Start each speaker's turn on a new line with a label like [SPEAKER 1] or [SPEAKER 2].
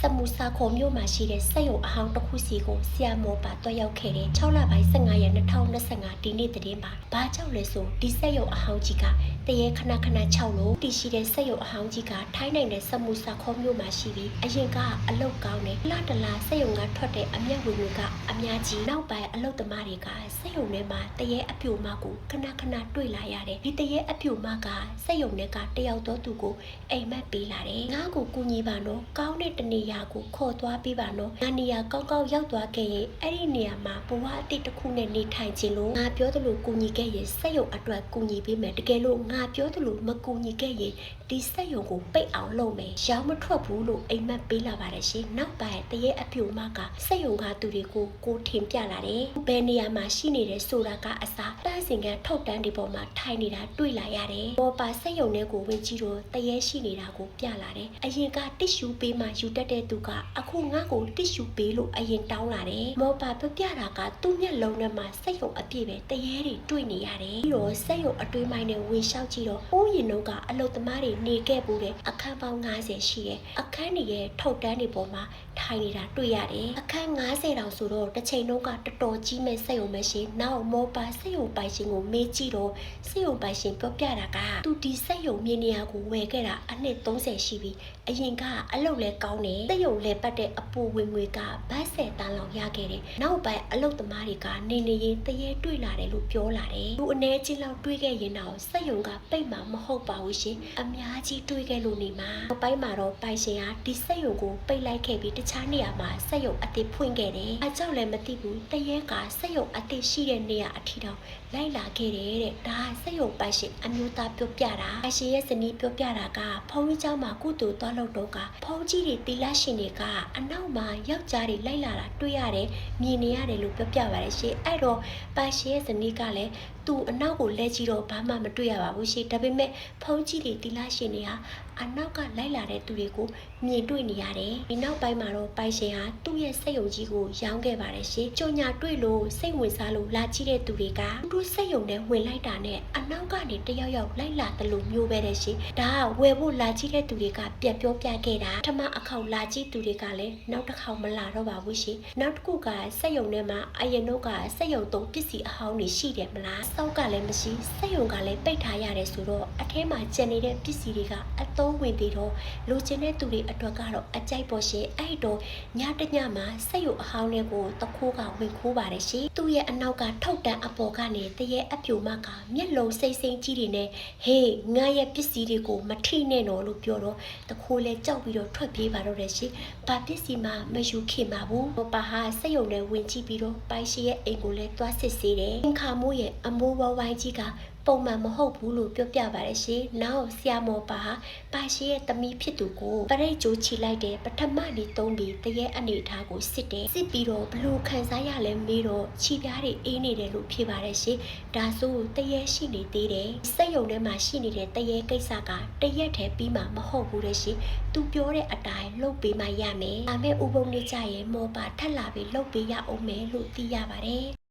[SPEAKER 1] စက်မှုစာခုံမြို့မှာရှိတဲ့စက်ရုံအဟောင်းတစ်ခုစီကိုဆီယာမောပါတွားရောက်ခဲ့တဲ့6လပိုင်း15ရက်2025ဒီနေ့သတင်းမှာဘာကြောင့်လဲဆိုဒီစက်ရုံအဟောင်းကြီးကတရေခဏခဏ6လို့တည်ရှိတဲ့စက်ရုံအဟောင်းကြီးကထိုင်းနိုင်တဲ့စက်မှုစာခုံမြို့မှာရှိပြီးအရင်ကအလုတ်ကောင်းတယ်လတလားစက်ရုံကထွက်တဲ့အမျက်ဝင်တွေကအများကြီးနောက်ပိုင်းအလုတ်သမားတွေကစက်ရုံထဲမှာတရေအပြိုမကိုခဏခဏတွေ့လာရတယ်ဒီတရေအပြိုမကစက်ရုံထဲကတယောက်တော့သူကိုအိမ်မက်ပေးလာတယ်ငါ့ကိုကူညီပါနော်ကောင်းတဲ့တနေရာကိုခေါ်သွားပေးပါနော်ငါနေရာကောင်းကောင်းရောက်သွားခဲ့ရင်အဲ့ဒီနေရာမှာဘဝအတိတ်တစ်ခုနဲ့နေထိုင်ခြင်းလို့ငါပြောသလိုကူညီခဲ့ရင်စက်ရုံအတွက်ကူညီပေးမယ်တကယ်လို့ငါပြောသလိုမကူညီခဲ့ရင်ဒီစက်ရုံကိုပိတ်အောင်လုပ်မယ်ရောင်းမထွက်ဘူးလို့အိမ်မက်ပေးလာပါတယ်ရှင်နောက်ပိုင်းတရေအပြိုမကစက်ရုံကသူတွေကိုကိုထင်ပြလာတယ်ဘယ်နေရာမှာရှိနေတယ်ဆိုတာကအစားတန်းစင်ကထုတ်တန်းဒီပေါ်မှာထိုင်နေတာတွေ့လာရတယ်ဘောပါစက်ရုံထဲကိုဝင်ကြည့်တော့တရေရှိနေတာကိုပြလာတယ်အရင်ကတစ်ရှူပေးမှယူတတ်တဲ့သူကအခုငါ့ကိုတစ်ရှူပေးလို့အရင်တောင်းလာတယ်မောပါပြပြတာကသူ့မျက်လုံးထဲမှာစက်ရုံအပြည့်ပဲတရေတွေတွေ့နေရတယ်ပြီးတော့စက်ရုံအတွင်းပိုင်းနဲ့ဝင်လျှောက်ကြည့်တော့အိုးရင်တော့ကအလုတ်သမားတွေနေခဲ့ပူတဲ့အခန်းပေါင်း90ရှိတယ်အခန်းတွေရဲ့ထုတ်တန်းတွေပေါ်မှာထိုင်နေတာတွေ့ရတယ်အခန်း90တောင်ဆိုတော့တစ်ချိန်လုံးကတော်တော်ကြီးမဲ့စက်ရုံပဲရှင်နောက်မောပါစက်ရုံပိုင်ရှင်ကိုမေးကြည့်တော့စက်ရုံပိုင်ရှင်ပြောပြတာကသူဒီစက်ရုံမြေနေရာကိုဝယ်ခဲ့တာအနှစ်30ရှိပြီအရင်ကအလုပ်လဲကောင်းတယ်စက်ရုံလဲပတ်တဲ့အပူဝင်ငွေကဘတ်ဆယ်တန်းလောက်ရခဲ့တယ်နောက်ပိုင်းအလုပ်သမားတွေကနေနေရင်တရေတွေ့လာတယ်လို့ပြောလာတယ်သူအနေချင်းလောက်တွေးခဲ့ရင်တော့စက်ရုံကပိတ်မှာမဟုတ်ပါဘူးရှင်အများကြီးတွေးခဲ့လို့နေမှာနောက်ပိုင်းမှာတော့ပိုင်ရှင်ကဒီစက်ရုံကိုပိတ်လိုက်ခဲ့ပြီးတခြားနေရာမှာစက်ရုံအသစ်ဖွင့်ခဲ့တယ်အကြောက်လည်းမသိဘူးတရေကစက်ရုံအသစ်ရှိတဲ့နေရာအထိတော့လိုက်လာခဲ့တယ်တဲ့ဒါကစက်ရုံပိုင်ရှင်အမျိုးသားပြောပြတာပိုင်ရှင်ရဲ့ဇနီးပြောပြတာကဖုန်းကြီးเจ้าမှာကုတူသွားလို့တော့ကဖုန်းကြီးတွေတီလာ ရှင်တွေကအနောက်မှာယောက်ျားတွေလိုက်လာတာတွေ့ရတယ်မြင်နေရတယ်လို့ပြောပြပါတယ်ရှင်အဲ့တော့ပိုင်ရှင်ရဲ့ဇနီးကလည်း သူ့အနောက်ကိုလဲကြည့်တော့ဘာမှမတွေ့ရပါဘူးရှင်ဒါပေမဲ့ဖုန်းကြီးတွေတီလာရှင်တွေဟာအနောက်ကလိုက်လာတဲ့သူတွေကိုမြင်တွေ့နေရတယ်ဒီနောက်ပိုင်းမှာတော့ပိုင်ရှင်ဟာသူ့ရဲ့စိတ်ယုံကြီးကိုရောင်းခဲ့ပါတယ်ရှင်ကြုံညာတွေ့လို့စိတ်ဝင်စားလို့လာကြည့်တဲ့သူတွေကသူတို့စိတ်ယုံနဲ့ဝင်လိုက်တာနဲ့အနောက်ကနေတယောက်ယောက်လိုက်လာတယ်လို့မျိုးပဲတဲ့ရှင်ဒါကဝယ်ဖို့လာကြည့်တဲ့သူတွေကပြန်ပြောပြခဲ့တာပထမအခေါက်လာကြည့်သူတွေကလည်းနောက်တစ်ခေါက်မလာတော့ပါဘူးရှင်နောက်တစ်ခုကစိတ်ယုံထဲမှာအရင်တော့ကစိတ်ယုံသုံးပစ္စည်းအဟောင်းတွေရှိတယ်မလားစောက်ကလည်းမရှိစိတ်ယုံကလည်းပိတ်ထားရတယ်ဆိုတော့အထဲမှာကျန်နေတဲ့ပစ္စည်းတွေကအသုံးဝင်ပြီးတော့လိုချင်တဲ့သူတွေအတွက်ကတော့အကြိုက်ပေါ်ရှင်အဲ့တော့ညတညမှာစိတ်ယုံအဟောင်းတွေကိုတခိုးကဝင်ခိုးပါတယ်ရှင်သူ့ရဲ့အနောက်ကထုတ်တန်းအပေါ်ကနေတရေအပြိုမကမျက်လုံးစိမ့်စိမ့်ကြီးတွေနဲ့ဟေးငါရဲ့ပစ္စည်းတွေကိုမထိနဲ့တော့လို့ပြောတော့တခိုးလဲကြောက်ပြီးတော့ထွက်ပြေးပါတော့တယ်ရှင်ဘာပစ္စည်းမှမယူခင်ပါဘူးဘာဟာစိတ်ယုံနဲ့ဝင်ကြည့်ပြီးတော့ပိုင်ရှိရဲ့အိမ်ကိုလဲသွားစစ်ဆေးတယ်င်ခါမိုးရဲ့အမိုးဝဝိုင်းကြီးကပုံမှန်မဟုတ်ဘူးလို့ပြောပြပါတယ်ရှင်။နောက်ဆီယာမောပါဟာပါရှိရဲ့တမီဖြစ်သူကိုပရိတ်ကြိုးချီလိုက်တဲ့ပထမနေ့သုံးပြီးတရဲ့အနေအထားကိုစစ်တယ်။စစ်ပြီးတော့ဘလို့ခံစားရလဲမေးတော့ခြိပြားတွေအေးနေတယ်လို့ဖြေပါတယ်ရှင်။ဒါဆိုတရဲ့ရှိနေသေးတယ်။စက်ယုံထဲမှာရှိနေတဲ့တရဲ့ကိစ္စကတရက်တည်းပြီးမှမဟုတ်ဘူးတဲ့ရှင်။ तू ပြောတဲ့အတိုင်းလုပ်ပေးမှရမယ်။ဒါမဲ့ဥပုံနေကြရဲ့မောပါထက်လာပြီးလုပ်ပေးရအောင်မယ်လို့သိရပါတယ်။